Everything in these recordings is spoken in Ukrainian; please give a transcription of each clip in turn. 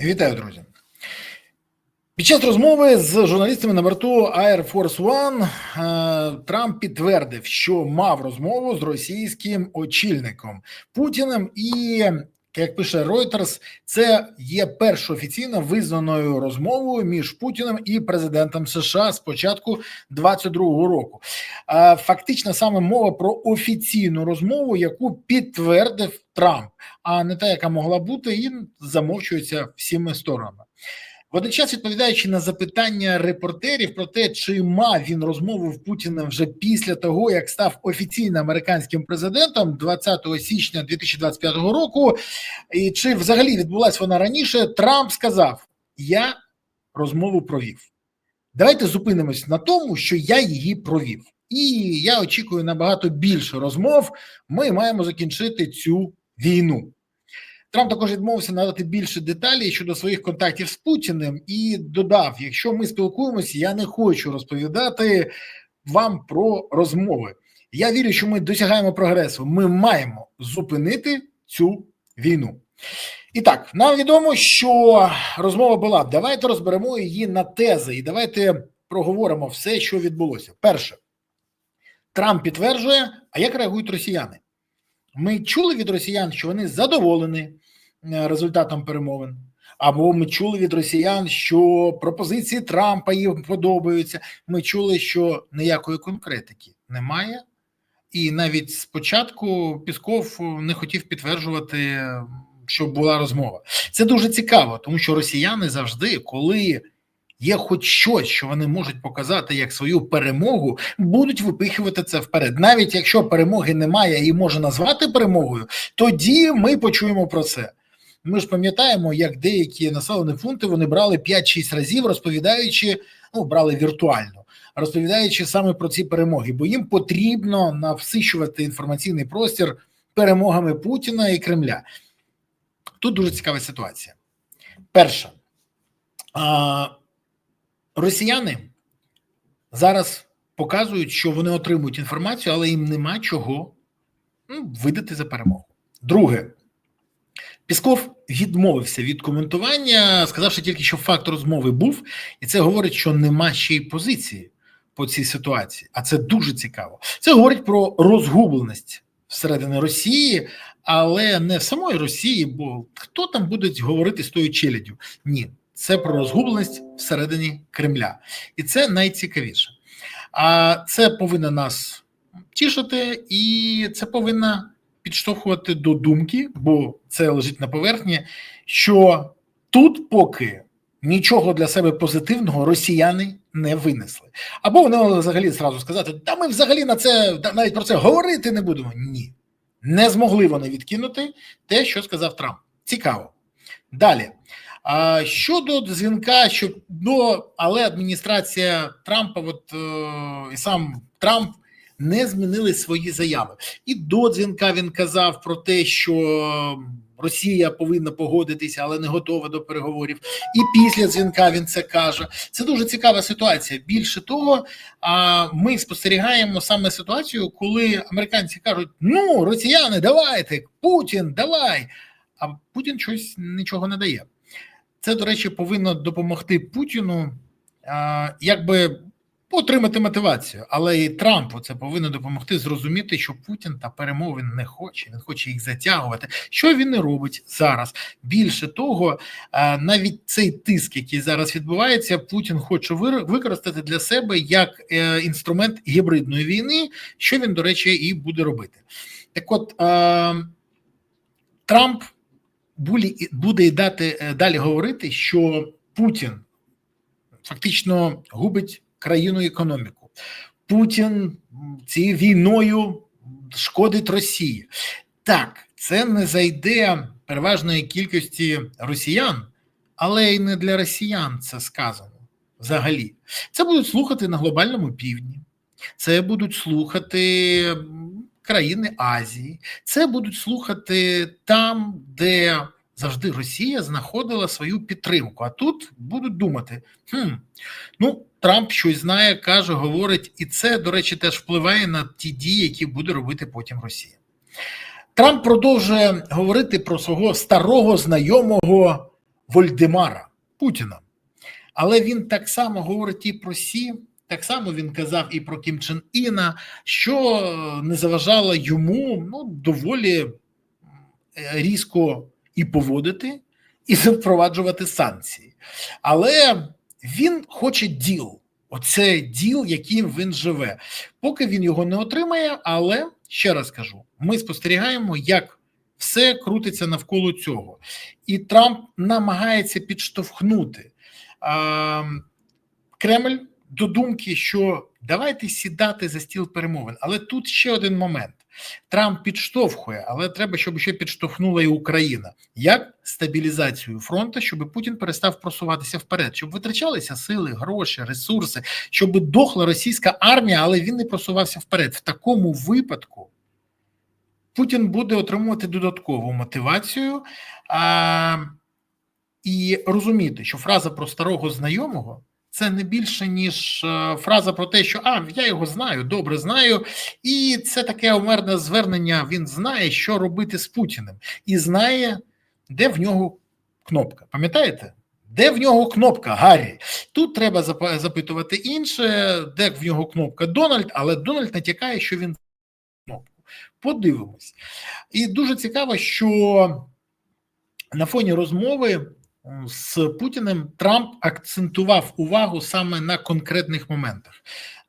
Вітаю, друзі. Під час розмови з журналістами на борту Air Force One е, Трамп підтвердив, що мав розмову з російським очільником Путіним, і як пише Reuters, це є першою офіційно визнаною розмовою між Путіним і президентом США з початку 22-го року. Фактично саме мова про офіційну розмову, яку підтвердив Трамп, а не та, яка могла бути, і замовчується всіми сторонами. Водночас, відповідаючи на запитання репортерів про те, чи мав він розмову в Путіна вже після того, як став офіційно американським президентом 20 січня 2025 року, і чи взагалі відбулася вона раніше, Трамп сказав: Я розмову провів. Давайте зупинимось на тому, що я її провів, і я очікую набагато більше розмов. Ми маємо закінчити цю війну. Трамп також відмовився надати більше деталей щодо своїх контактів з Путіним і додав: якщо ми спілкуємося, я не хочу розповідати вам про розмови. Я вірю, що ми досягаємо прогресу. Ми маємо зупинити цю війну. І так, нам відомо, що розмова була. Давайте розберемо її на тези, і давайте проговоримо все, що відбулося. Перше, Трамп підтверджує, а як реагують росіяни? Ми чули від росіян, що вони задоволені результатом перемовин. Або ми чули від росіян, що пропозиції Трампа їм подобаються. Ми чули, що ніякої конкретики немає, і навіть спочатку Пісков не хотів підтверджувати, що була розмова. Це дуже цікаво, тому що росіяни завжди, коли є хоч щось, що вони можуть показати як свою перемогу, будуть випихувати це вперед. Навіть якщо перемоги немає і може назвати перемогою, тоді ми почуємо про це. Ми ж пам'ятаємо, як деякі населені пункти вони брали 5-6 разів, розповідаючи, ну брали віртуально, розповідаючи саме про ці перемоги, бо їм потрібно навсищувати інформаційний простір перемогами Путіна і Кремля. Тут дуже цікава ситуація. Перша, росіяни зараз показують, що вони отримують інформацію, але їм нема чого ну, видати за перемогу. Друге. Пісков відмовився від коментування, сказавши тільки, що факт розмови був, і це говорить, що нема ще й позиції по цій ситуації. А це дуже цікаво. Це говорить про розгубленість всередині Росії, але не в самої Росії, бо хто там буде говорити з тою челяддю? Ні, це про розгубленість всередині Кремля, і це найцікавіше. А це повинно нас тішити, і це повинно підштовхувати до думки, бо це лежить на поверхні, що тут поки нічого для себе позитивного росіяни не винесли. Або вони взагалі зразу сказати, та ми взагалі на це навіть про це говорити не будемо. Ні, не змогли вони відкинути те, що сказав Трамп. Цікаво. Далі. А щодо дзвінка, що до але адміністрація Трампа, от е, і сам Трамп не змінили свої заяви. І до дзвінка він казав про те, що Росія повинна погодитися, але не готова до переговорів. І після дзвінка він це каже. Це дуже цікава ситуація. Більше того, а ми спостерігаємо саме ситуацію, коли американці кажуть: ну, росіяни, давайте, Путін, давай. А Путін щось нічого не дає. Це, до речі, повинно допомогти Путіну, якби отримати мотивацію, але і Трампу це повинно допомогти зрозуміти, що Путін та перемови не хоче. Він хоче їх затягувати. Що він не робить зараз? Більше того, навіть цей тиск, який зараз відбувається, Путін хоче використати для себе як е, інструмент гібридної війни, що він, до речі, і буде робити. Так, от Трамп буде дати е, далі говорити, що Путін фактично губить країну економіку. Путін цією війною шкодить Росії. Так, це не зайде переважної кількості росіян, але й не для росіян це сказано взагалі. Це будуть слухати на глобальному півдні, це будуть слухати країни Азії, це будуть слухати там, де завжди Росія знаходила свою підтримку. А тут будуть думати: хм, ну Трамп щось знає, каже, говорить, і це, до речі, теж впливає на ті дії, які буде робити потім Росія. Трамп продовжує говорити про свого старого знайомого Вольдемара Путіна. Але він так само говорить і про Сі, так само він казав і про Кім Чен Іна, що не заважало йому ну, доволі е, різко і поводити, і запроваджувати санкції. Але він хоче діл. Оце діл, яким він живе. Поки він його не отримає, але ще раз кажу: ми спостерігаємо, як все крутиться навколо цього, і Трамп намагається підштовхнути а, Кремль до думки, що давайте сідати за стіл перемовин. Але тут ще один момент: Трамп підштовхує, але треба, щоб ще підштовхнула і Україна як стабілізацію фронту, щоб Путін перестав просуватися вперед, щоб витрачалися сили, гроші, ресурси, щоб дохла російська армія, але він не просувався вперед. В такому випадку. Путін буде отримувати додаткову мотивацію а, і розуміти, що фраза про старого знайомого це не більше, ніж е, фраза про те, що а, я його знаю, добре знаю, і це таке омерне звернення. Він знає, що робити з Путіним, і знає, де в нього кнопка. Пам'ятаєте? Де в нього кнопка Гаррі? Тут треба запитувати інше, де в нього кнопка Дональд, але Дональд натякає, що він кнопку. Подивимось. І дуже цікаво, що на фоні розмови з Путіним Трамп акцентував увагу саме на конкретних моментах,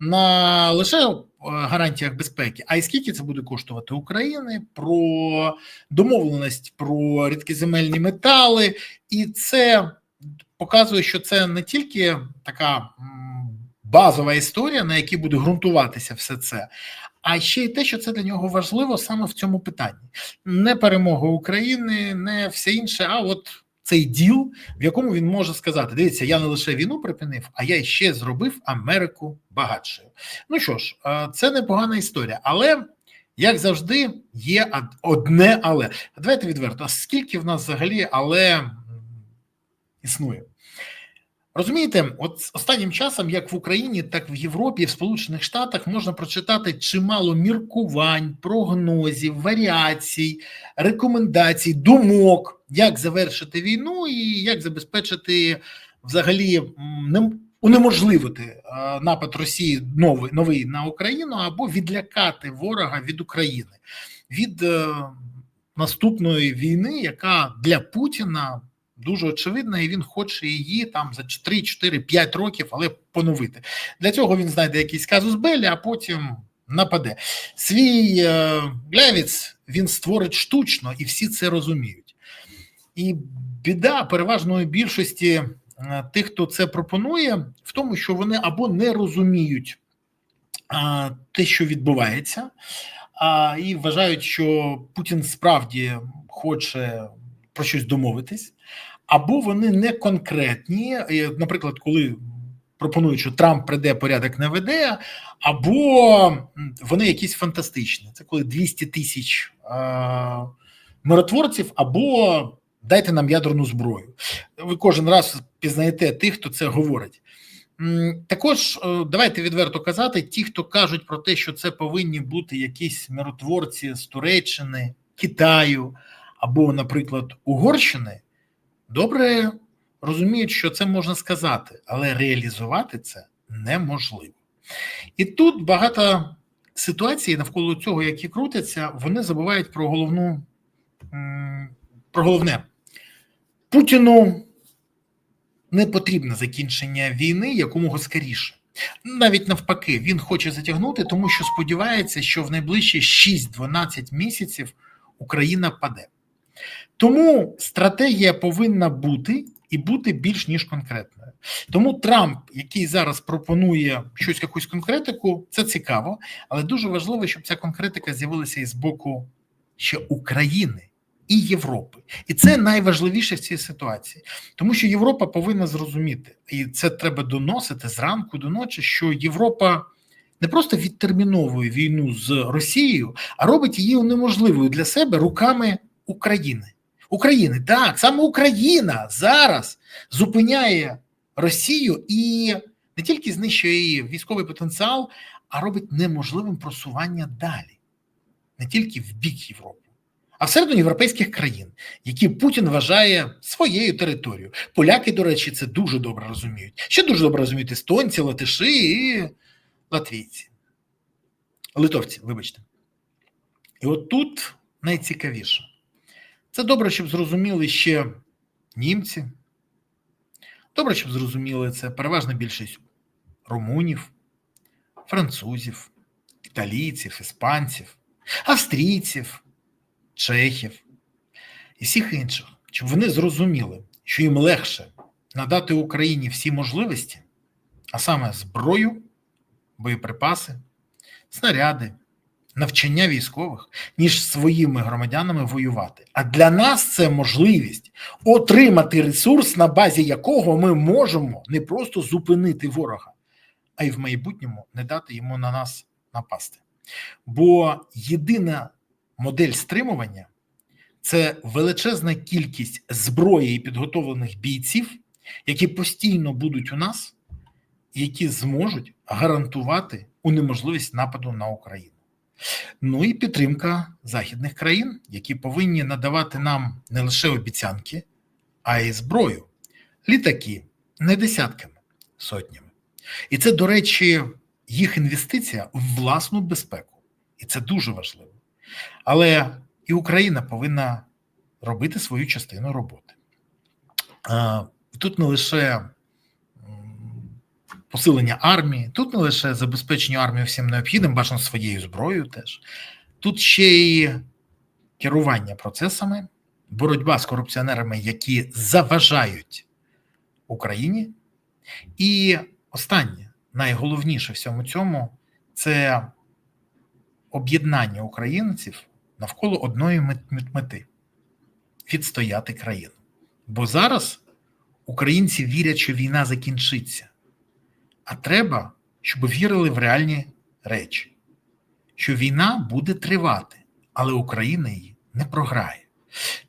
на лише гарантіях безпеки, а й скільки це буде коштувати України, про домовленість про рідкоземельні метали, і це показує, що це не тільки така базова історія, на якій буде ґрунтуватися все це. А ще й те, що це для нього важливо саме в цьому питанні: не перемога України, не все інше, а от цей діл, в якому він може сказати: дивіться, я не лише війну припинив, а я ще зробив Америку багатшою. Ну що ж, це непогана історія, але як завжди, є одне, але давайте відверто. А скільки в нас взагалі але існує? Розумієте, от останнім часом, як в Україні, так в Європі, в Сполучених Штатах можна прочитати чимало міркувань, прогнозів, варіацій, рекомендацій, думок, як завершити війну і як забезпечити взагалі унеможливити напад Росії новий новий на Україну або відлякати ворога від України від е, наступної війни, яка для Путіна дуже очевидна, і він хоче її там за 3, 4, 5 років, але поновити. Для цього він знайде якийсь казус Белі, а потім нападе. Свій е, глявіць він створить штучно, і всі це розуміють. І біда переважної більшості е, тих, хто це пропонує, в тому, що вони або не розуміють а, те, що відбувається, а, і вважають, що Путін справді хоче про щось домовитись, або вони не конкретні. Наприклад, коли пропонують, що Трамп прийде, порядок не веде, або вони якісь фантастичні. Це коли 200 тисяч миротворців, або дайте нам ядерну зброю. Ви кожен раз пізнаєте тих, хто це говорить. Також е, давайте відверто казати: ті, хто кажуть про те, що це повинні бути якісь миротворці з Туреччини, Китаю або, наприклад, Угорщини, добре розуміють, що це можна сказати, але реалізувати це неможливо. І тут багато ситуацій навколо цього, які крутяться, вони забувають про головну про головне. Путіну не потрібне закінчення війни якомога скоріше. Навіть навпаки, він хоче затягнути, тому що сподівається, що в найближчі 6-12 місяців Україна паде. Тому стратегія повинна бути і бути більш ніж конкретною. Тому Трамп, який зараз пропонує щось якусь конкретику, це цікаво, але дуже важливо, щоб ця конкретика з'явилася із боку ще України. І Європи, і це найважливіше в цій ситуації, тому що Європа повинна зрозуміти, і це треба доносити зранку до ночі, що Європа не просто відтерміновує війну з Росією, а робить її унеможливою для себе руками України. України так саме Україна зараз зупиняє Росію і не тільки знищує її військовий потенціал, а робить неможливим просування далі, не тільки в бік Європи, а всередині європейських країн, які Путін вважає своєю територією. Поляки, до речі, це дуже добре розуміють. Ще дуже добре розуміють естонці, латиші і латвійці. Литовці, вибачте. І от тут найцікавіше. Це добре, щоб зрозуміли ще німці. Добре, щоб зрозуміли це переважна більшість румунів, французів, італійців, іспанців, австрійців, чехів і всіх інших, щоб вони зрозуміли, що їм легше надати Україні всі можливості, а саме зброю, боєприпаси, снаряди, навчання військових, ніж своїми громадянами воювати. А для нас це можливість отримати ресурс, на базі якого ми можемо не просто зупинити ворога, а й в майбутньому не дати йому на нас напасти. Бо єдина модель стримування це величезна кількість зброї і підготовлених бійців, які постійно будуть у нас, які зможуть гарантувати унеможливість нападу на Україну. Ну і підтримка західних країн, які повинні надавати нам не лише обіцянки, а й зброю, літаки не десятками, сотнями. І це, до речі, їх інвестиція в власну безпеку, і це дуже важливо. Але і Україна повинна робити свою частину роботи. Тут не лише посилення армії, тут не лише забезпечення армії всім необхідним, бажано своєю зброєю теж. Тут ще й керування процесами, боротьба з корупціонерами, які заважають Україні. І останнє, найголовніше всьому цьому це об'єднання українців навколо одної мети відстояти країну. Бо зараз українці вірять, що війна закінчиться. А треба, щоб вірили в реальні речі, що війна буде тривати, але Україна її не програє.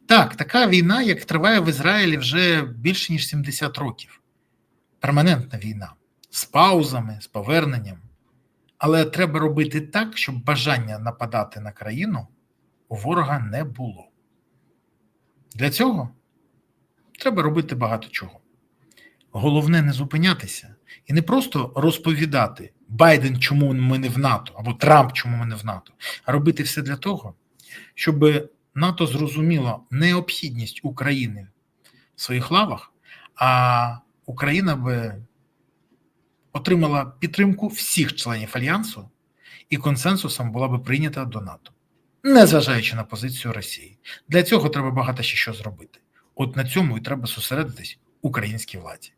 Так, така війна, як триває в Ізраїлі вже більше ніж 70 років. Перманентна війна з паузами, з поверненням. Але треба робити так, щоб бажання нападати на країну у ворога не було. Для цього треба робити багато чого. Головне не зупинятися і не просто розповідати Байден, чому ми не в НАТО, або Трамп, чому ми не в НАТО, а робити все для того, щоб НАТО зрозуміло необхідність України в своїх лавах, а Україна би отримала підтримку всіх членів альянсу і консенсусом була би прийнята до НАТО, незважаючи на позицію Росії. Для цього треба багато ще що зробити. От на цьому і треба зосередитись українській владі.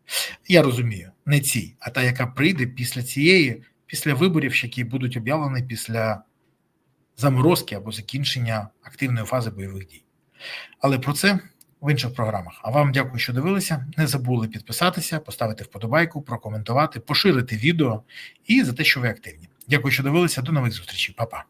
Я розумію, не цій, а та, яка прийде після цієї, після виборів, які будуть об'явлені після заморозки або закінчення активної фази бойових дій. Але про це в інших програмах. А вам дякую, що дивилися. Не забули підписатися, поставити вподобайку, прокоментувати, поширити відео і за те, що ви активні. Дякую, що дивилися. До нових зустрічей, Па-па.